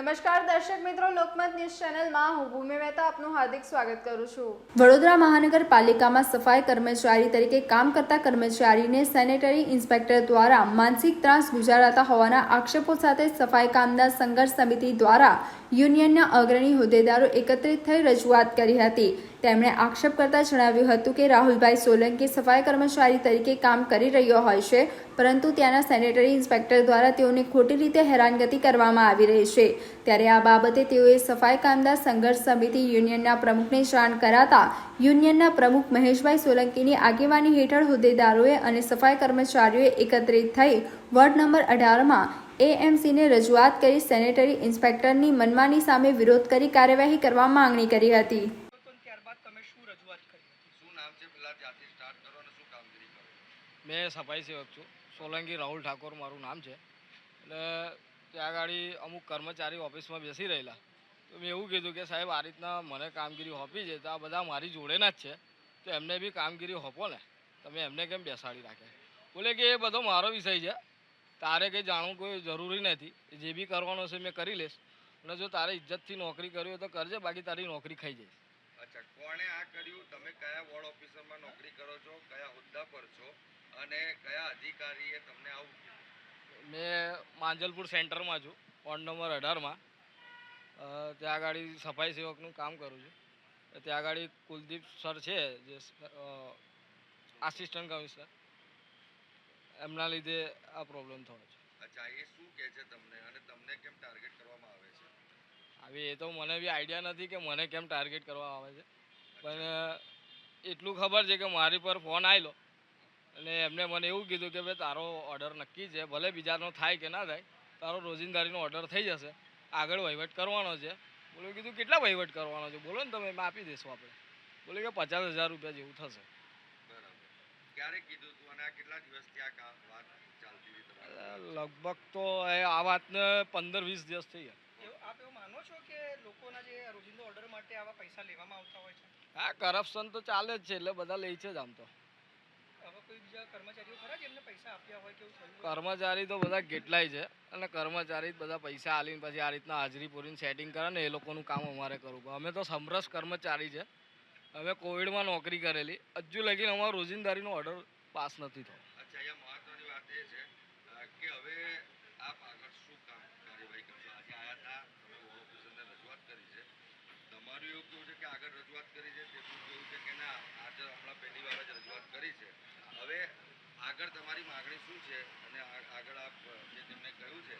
નમસ્કાર દર્શક મિત્રો, લોકમત ન્યૂઝ ચેનલમાં હું ભૂમિ મહેતા આપનું હાર્દિક સ્વાગત કરું છું. વડોદરા મહાનગરપાલિકામાં સફાઈ કર્મચારી તરીકે કામ કરતા કર્મચારીને સેનેટરી ઇન્સ્પેક્ટર દ્વારા માનસિક ત્રાસ ગુજારાતા હોવાના આક્ષેપો સાથે સફાઈ કામદાર સંઘર્ષ સમિતિ દ્વારા યુનિયનના અગ્રણી હોદ્દેદારો એકત્રિત થઈ રજૂઆત કરી હતી. તેમણે આક્ષેપ કરતા જણાવ્યું હતું કે રાહુલભાઈ સોલંકી સફાઈ કર્મચારી તરીકે કામ કરી રહ્યો હોય છે, પરંતુ ત્યાંના સેનેટરી ઇન્સ્પેક્ટર દ્વારા તેઓને ખોટી રીતે હેરાનગતિ કરવામાં આવી રહી છે. ત્યારે આ બાબતે તેઓએ સફાઈ કામદાર સંઘર્ષ સમિતિ યુનિયનના પ્રમુખને જાણ કરાતા યુનિયનના પ્રમુખ મહેશભાઈ સોલંકીની આગેવાની હેઠળ હોદ્દેદારોએ અને સફાઈ કર્મચારીઓએ એકત્રિત થઈ વોર્ડ નંબર અઢારમાં એએમસીને રજૂઆત કરી સેનેટરી ઇન્સ્પેક્ટરની મનમાની સામે વિરોધ કરી કાર્યવાહી કરવા માંગણી કરી હતી. મેં સફાઈ સેવક છું. સોલંકી રાહુલ ઠાકોર મારું નામ છે. એટલે ત્યાં આગળ અમુક કર્મચારી ઓફિસમાં બેસી રહેલા. તો મેં એવું કીધું કે સાહેબ, આ રીતના મને કામગીરી હોપી છે, તો આ બધા મારી જોડેના જ છે. તો એમને બી કામગીરી હોપો ને. તમે એમને કેમ બેસાડી રાખે? બોલે કે એ બધો મારો વિષય છે. તારે કંઈ જાણવું કોઈ જરૂરી નથી. જે બી કરવાનો છે મેં કરી લઈશ અને જો તારે ઇજ્જતથી નોકરી કરવી હોય તો કરજે બાકી તારી નોકરી ખાઈ જઈશ. અચ્છા કોણે આ કર્યું? તમે કયા વોર્ડ ઓફિસરમાં નોકરી કરો છો? કયા હોદ્દા પર છો? અને કયા અધિકારીએ તમને આવું મેં માંજલપુર સેન્ટરમાં છું વોર્ડ નંબર અઢારમાં. ત્યાં આગળ સફાઈ સેવકનું કામ કરું છું. ત્યાં આગળ કુલદીપ સર છે જે આસિસ્ટન્ટ કમિશનર. એમના લીધે આ પ્રોબ્લેમ થયો છે. અચ્છા એ શું કહે છે તમને? અને તમને કેમ ટાર્ગેટ કરવામાં આવે છે? હવે એ તો મને બી આઈડિયા નથી કે મને કેમ ટાર્ગેટ કરવામાં આવે છે. પણ એટલું ખબર છે કે મારી પર ફોન આવેલો અને એમને મને એવું કીધું કે ભાઈ તારો ઓર્ડર નક્કી છે. ભલે બીજાનો થાય કે ના થાય તારો રોજિંદારીનો ઓર્ડર થઈ જશે. આગળ વહીવટ કરવાનો છે. બોલું કીધું કેટલા વહીવટ કરવાનો છે? બોલો ને તમે એમાં આપી દઈશું આપણે. બોલે કે પચાસ હજાર રૂપિયા જેવું થશે. ક્યારે કીધું અને આ કેટલા દિવસથી આ વાત ચાલતી હતી તમારી? લગભગ તો એ આ વાતને પંદર વીસ દિવસ થઈ ગયા. આપ એવું માનો છો કે લોકોના જે રોજિંદો ઓર્ડર માટે આવા પૈસા લેવામાં આવતા હોય છે? હા કરપ્શન તો ચાલે જ છે એટલે બધા લે છે જ આમ તો. આવા કોઈ બીજા કર્મચારીઓ ખરા જેમને પૈસા આપ્યા હોય કે એવું થયું હોય? કર્મચારી તો બધા કેટલાય છે અને કર્મચારી બધા પૈસા આલીને પછી આ રીતના હાજરી પૂરીને સેટિંગ કરે ને એ લોકોનું કામ અમારે કરવું અમે તો સમરસ કર્મચારી છે અમે કોવિડમાં નોકરી કરેલી. હજુ લગીને અમારો રોજિંદારીનો ઓર્ડર પાસ નથી થયો. અચ્છા અહીંયા મહત્વની વાત એ છે કે હવે આપ આગળ શું કામ કાર્યવાહી કરશો? આજે આયા હતા તમે ઓફિસરને રજૂઆત કરી છે. તમારું એવું કેવું છે કે આગળ રજૂઆત કરી છે તેમનું કેવું છે કે ના આજે હમણાં પહેલી વાર જ રજૂઆત કરી છે. હવે આગળ તમારી માગણી શું છે? અને આગળ આપ જે તેમને કહ્યું છે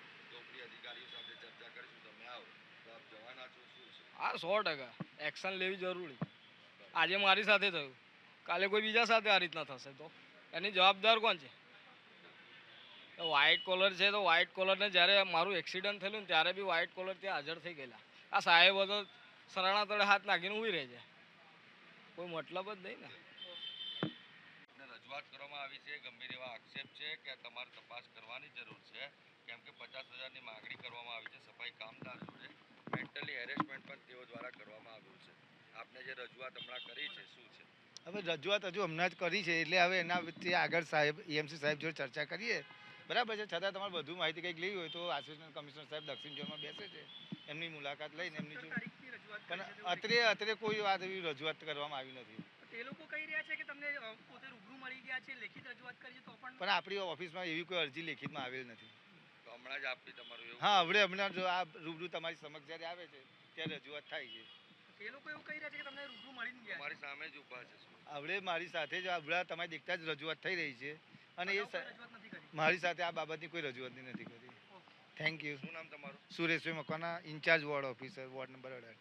કે અધિકારીઓ સાથે ચર્ચા કરીશું તમે આવો. તો આપ જવાના છો શું છે? હા સો ટકા. એક્શન લેવી જરૂરી. આજે મારી સાથે થયું. કાલે કોઈ બીજા સાથે આ રીતના થશે તો. એની જવાબદાર કોણ છે? વ્હાઇટ કોલર છે તો વ્હાઇટ કોલરને જ્યારે મારું એક્સિડન્ટ થયેલું ને ત્યારે બી વ્હાઇટ કોલર ત્યાં હાજર થઈ ગયેલા. આ સાહેબ તો સરાણા તળે હાથ નાખીને ઊભી રહે છે. કોઈ મતલબ જ નહીં ને. રજૂઆત કરવામાં આવી છે, ગંભીર એવા આક્ષેપ છે કે તમારે તપાસ કરવાની જરૂર છે. કેમ કે પચાસ હજારની માગણી કરવામાં આવી છે, સફાઈ કામદાર જોડે મેન્ટલી હેરેસમેન્ટ પણ તેઓ દ્વારા કરવામાં આવ્યું છે. આપને જે રજૂઆત હમણાં કરી છે શું છે? હવે રજૂઆત હજુ હમણાં જ કરી છે એટલે હવે એના વચ્ચે આગળ સાહેબ એમસી સાહેબ જોડે ચર્ચા કરીએ. બરાબર છે છતાં તમારે વધુ માહિતી કંઈક લેવી હોય તો આસિસ્ટન્ટ કમિશનર સાહેબ દક્ષિણ ઝોનમાં બેસે છે એમની મુલાકાત લઈને એમની જો પણ અત્રે અત્રે કોઈ વાત એવી રજૂઆત કરવામાં આવી નથી. તે લોકો કહી રહ્યા છે કે તમને પોતે રૂબરૂ મળી ગયા છે લેખિત રજૂઆત કરી છે તો પણ પણ આપણી ઓફિસમાં એવી કોઈ અરજી લેખિતમાં આવેલ નથી. તો હમણાં જ આપી તમારું હા હવે હમણાં જો આ રૂબરૂ તમારી સમક્ષ જ્યારે આવે છે ત્યારે રજૂઆત થાય છે. તે લોકો એવું કહી રહ્યા છે કે તમને રૂબરૂ મળીને ગયા છે. સામે જ ઊભા છે હવે મારી સાથે જ આવડા તમારે દેખતા જ રજૂઆત થઈ રહી છે. અને એ મારી સાથે આ બાબતની કોઈ રજૂઆત નથી કરી. થેન્ક યુ શું નામ તમારું? Sureshbhai Makwana incharge ward officer ward number અઢાર.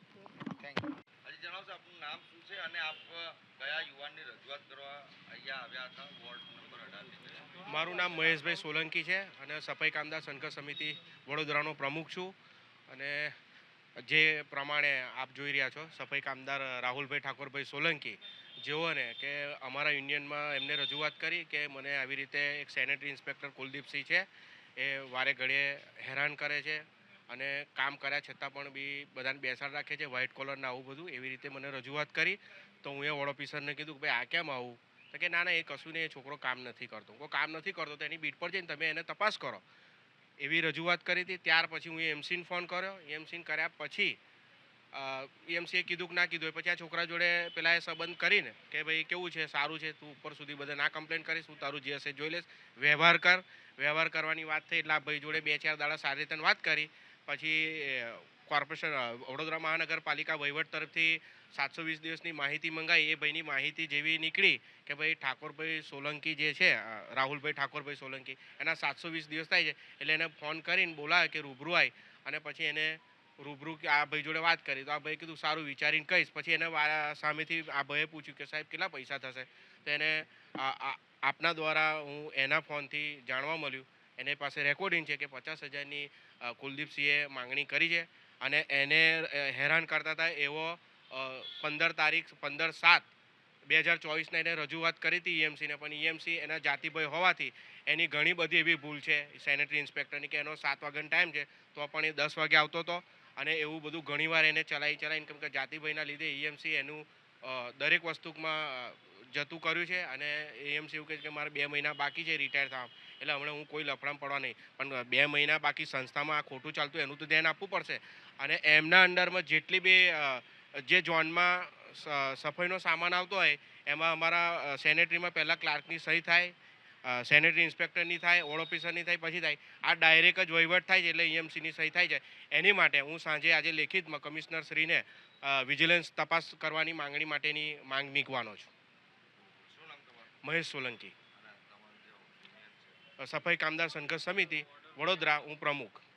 થેન્ક યુ હજી જણાવશો આપનું નામ શું છે અને આપ કયા યુવાનની રજૂઆત કરવા અહીંયા આવ્યા હતા વોર્ડ નંબર અઢાર મારું નામ મહેશભાઈ સોલંકી છે અને સફાઈ કામદાર સંઘર્ષ સમિતિ વડોદરાનો પ્રમુખ છું. અને જે પ્રમાણે આપ જોઈ રહ્યા છો, સફાઈ કામદાર રાહુલભાઈ ઠાકોરભાઈ સોલંકી, જેઓને કે અમારા યુનિયનમાં એમને રજૂઆત કરી કે મને આવી રીતે એક સેનેટરી ઇન્સ્પેક્ટર કુલદીપસિંહ છે, એ વારે ઘડીએ હેરાન કરે છે અને કામ કર્યા છતાં પણ બી બધાને બેસાડ રાખે છે વ્હાઇટ કોલરને આવું બધું, એવી રીતે મને રજૂઆત કરી. તો હું એ વોર્ડ ઓફિસરને કીધું કે ભાઈ, આ કેમ આવું? તો કે, ના ના, એ કશું નહીં, એ છોકરો કામ નથી કરતો. કોઈ કામ નથી કરતો, તો એની બીટ પર જઈને તમે એને તપાસ કરો. એવી રજૂઆત કરી હતી. ત્યાર પછી હું એમસીને ફોન કર્યો. એમસીને કર્યા પછી એમસીએ કીધું કે ના કીધું. પછી આ છોકરા જોડે પેલા એ સંબંધ કરીને કે ભાઈ, કેવું છે? સારું છે? તું ઉપર સુધી બધા ના કમ્પ્લેન કરીશ. હું તારું જે હશે જોઈ લઈશ. વ્યવહાર કર. વ્યવહાર કરવાની વાત થઈ એટલે આ ભાઈ જોડે બે ચાર દાડા સારી રીતે વાત કરી. પછી કોર્પોરેશન વડોદરા મહાનગરપાલિકા વહીવટ તરફથી સાતસો વીસ દિવસની માહિતી મંગાઈ. એ ભાઈની માહિતી જેવી નીકળી કે ભાઈ ઠાકોરભાઈ સોલંકી જે છે રાહુલભાઈ ઠાકોરભાઈ સોલંકી, એના સાતસો વીસ દિવસ થાય છે. એટલે એને ફોન કરીને બોલાવે કે રૂબરૂ આવી અને પછી એને રૂબરૂ કે આ ભાઈ જોડે વાત કરી. તો આ ભાઈ કીધું, સારું, વિચારીને કહીશ. પછી એને સામેથી આ ભાઈએ પૂછ્યું કે, સાહેબ, કેટલા પૈસા થશે? તો એને આપના દ્વારા હું એના ફોનથી જાણવા મળ્યું. એને પાસે રેકોર્ડિંગ છે કે પચાસ હજારની કુલદીપસિંહે માંગણી કરી છે. અને એને હેરાન કરતા હતા એવો પંદર તારીખ, પંદર સાત બે હજાર ચોવીસના એને રજૂઆત કરી હતી ઈએમસીને. પણ ઈએમસી એના જાતિભાઈ હોવાથી એની ઘણી બધી એવી ભૂલ છે સેનેટરી ઇન્સ્પેક્ટરની કે એનો સાત વાગ્યાનો ટાઈમ છે, તો પણ એ દસ વાગે આવતો હતો અને એવું બધું ઘણીવાર એને ચલાવી ચલાવીને કેમ કે જાતિભાઈના લીધે ઈએમસી એનું દરેક વસ્તુમાં જતું કર્યું છે અને એએમસી એવું કહે છે કે મારે બે મહિના બાકી છે રિટાયર થવા. એટલે હમણાં હું કોઈ લફડામાં પડવા નહીં. પણ બે મહિના બાકી સંસ્થામાં આ ખોટું ચાલતું એનું તો ધ્યાન આપવું પડશે. અને એમના અંડરમાં જેટલી બી જે ઝોનમાં સફાઈનો સામાન આવતો હોય, એમાં અમારા સેનેટરીમાં પહેલાં ક્લાર્કની સહી થાય સેનેટરી ઇન્સ્પેક્ટરની થાય ઓળ ઓફિસરની થાય, પછી થાય. આ ડાયરેક્ટ જ વહીવટ થાય છે એટલે ઈએમસીની સહી થાય છે. એની માટે હું સાંજે આજે લેખિતમાં કમિશનર શ્રીને વિજિલન્સ તપાસ કરવાની માંગણી માટેની માંગ મીકવાનો છું. મહેશ સોલંકી. સફાઈ કામદાર સંઘર્ષ સમિતિ વડોદરા હું પ્રમુખ.